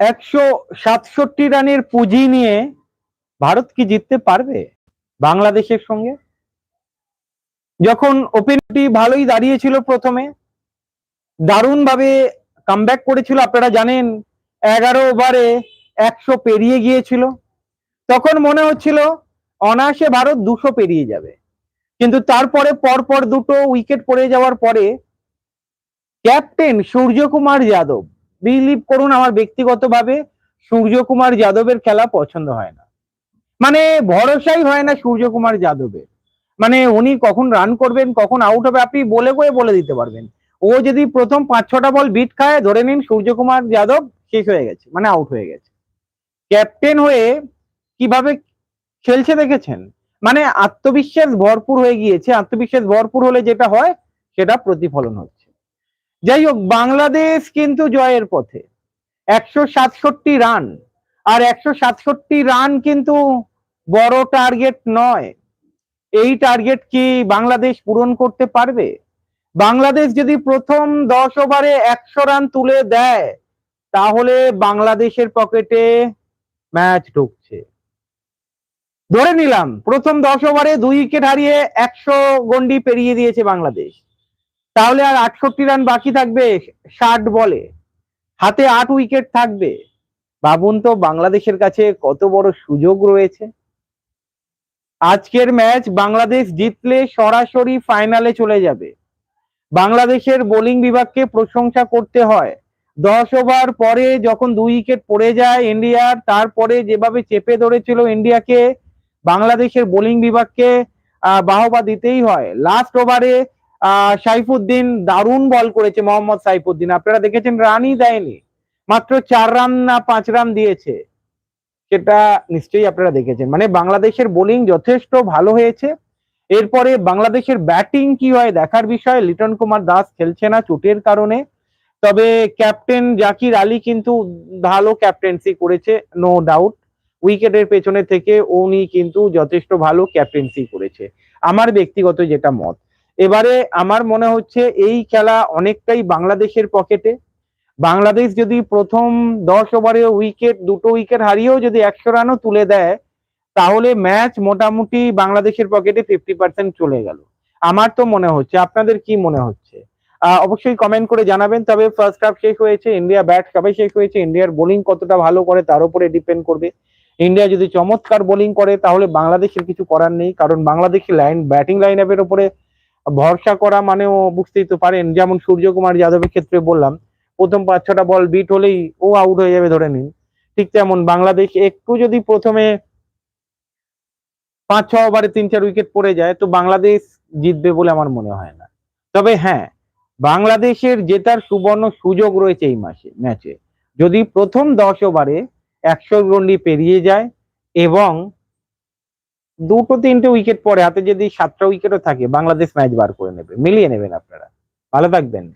একশো সাতষট্টি রানের পুঁজি নিয়ে ভারত কি জিততে পারবে বাংলাদেশের সঙ্গে? যখন ওপেনটি ভালোই দাঁড়িয়েছিল প্রথমে, দারুণভাবে কামব্যাক করেছিল, আপনারা জানেন, এগারো ওভারে একশো পেরিয়ে গিয়েছিল। তখন মনে হচ্ছিল, অনায়াসে ভারত দুশো পেরিয়ে যাবে। কিন্তু তারপরে পরপর দুটো উইকেট পড়ে যাওয়ার পরে ক্যাপ্টেন সূর্যকুমার যাদব বিলিভ করুন, আমার ব্যক্তিগতভাবে সূর্যকুমার যাদবের খেলা পছন্দ হয় না। মানে ভরসাই হয় না সূর্যকুমার যাদবের। মানে উনি কখন রান করবেন, কখন আউট হবে, আপনি বলে কয়ে বলে দিতে পারবেন। ও যদি প্রথম পাঁচ ছটা বল বিট খায়, ধরে নিন সূর্যকুমার যাদব শেষ হয়ে গেছে মানে আউট হয়ে গেছে। ক্যাপ্টেন হয়ে কীভাবে খেলছে দেখেছেন? মানে আত্মবিশ্বাস ভরপুর হয়ে গিয়েছে। আত্মবিশ্বাস ভরপুর হলে যেটা হয়, সেটা প্রতিফলন হচ্ছে। যাই হোক, বাংলাদেশ কিন্তু জয়ের পথে। একশো সাতষট্টি রান। আর একশো সাতষট্টি রান কিন্তু বড় টার্গেট নয়। এই টার্গেট কি বাংলাদেশ পূরণ করতে পারবে? বাংলাদেশ যদি প্রথম দশ ওভারে একশো রান তুলে দেয়, তাহলে বাংলাদেশের পকেটে ম্যাচ ঢুকছে। ধরে নিলাম, প্রথম দশ ওভারে দুই উইকেট হারিয়ে একশো গন্ডি পেরিয়ে দিয়েছে বাংলাদেশ। তাহলে আর আটষট্টি রান বাকি থাকবে, ষাট বলে। হাতে আট উইকেট থাকবে। ভাবুন তো, বাংলাদেশের কাছে কত বড় সুযোগ রয়েছে। আজকের ম্যাচ বাংলাদেশ জিতলে সরাসরি ফাইনালে চলে যাবে। বাংলাদেশের বোলিং বিভাগকে প্রশংসা করতে হয়। দশ ওভার পরে যখন দুই উইকেট পড়ে যায় ইন্ডিয়ার তারপরে যেভাবে চেপে ধরেছিল ইন্ডিয়াকে বাংলাদেশের বোলিং বিভাগকে বাহবা দিতেই হয়। লাস্ট ওভারে সাইফুদ্দিন দারুণ বল করেছে মোহাম্মদ সাইফুদ্দিন। আপনারা দেখেছেন রানই দেয়নি। মাত্র চার রান না পাঁচ রান দিয়েছে। সেটা নিশ্চয়ই আপনারা দেখেছেন। মানে বাংলাদেশের বোলিং যথেষ্ট ভালো হয়েছে। এরপরে বাংলাদেশের ব্যাটিং কি হয় দেখার বিষয়। লিটন কুমার দাস খেলছে না চোটের কারণে। তবে ক্যাপ্টেন জাকির আলী কিন্তু ভালো ক্যাপ্টেন্সি করেছে নো ডাউট উইকেটের পেছনে থেকে উনি কিন্তু যথেষ্ট ভালো ক্যাপ্টেন্সি করেছে। আমার ব্যক্তিগত যেটা মত। এবারে আমার মনে হচ্ছে এই খেলা অনেকটাই বাংলাদেশের পকেটে। বাংলাদেশ যদি প্রথম দশ ওভারে উইকেট, দুটো উইকেট হারিয়েও যদি একশো রানও তুলে দেয়, তাহলে ম্যাচ মোটামুটি বাংলাদেশের পকেটে ফিফটি পার্সেন্ট চলে গেল। আমার তো মনে হচ্ছে, আপনাদের কি মনে হচ্ছে? অবশ্যই কমেন্ট করে জানাবেন, তবে ফার্স্ট হাফ শেষ হয়েছে ইন্ডিয়া ব্যাট সবাই শেষ হয়েছে ইন্ডিয়ার বোলিং কতটা ভালো করে তার উপরে ডিপেন্ড করবে। ইন্ডিয়া যদি চমৎকার বোলিং করে, তাহলে বাংলাদেশের কিছু করার নেই, কারণ বাংলাদেশের লাইন ব্যাটিং লাইন আপের উপরে ভরসা করা মানেও বুঝতেই তো পারেন, যেমন সূর্যকুমার যাদবের ক্ষেত্রে বললাম, প্রথম পাঁচ ছটা বল বিট হলেই ও আউট হয়ে যাবে ধরে নিন। ঠিক তেমন বাংলাদেশ একটু যদি প্রথমে পাঁচ ছ ওভারে তিন চার উইকেট পড়ে যায়, তো বাংলাদেশ জিতবে বলে আমার মনে হয় না। তবে হ্যাঁ বাংলাদেশের জেতার সুবর্ণ সুযোগ রয়েছে এই মাসে ম্যাচে যদি প্রথম দশ ওভারে একশো গন্ডি পেরিয়ে যায় এবং দুটো তিনটে উইকেট পরে হাতে যদি সাতটা উইকেটও থাকে, বাংলাদেশ ম্যাচ বার করে নেবে, মিলিয়ে নেবেন আপনারা। ভালো থাকবেন।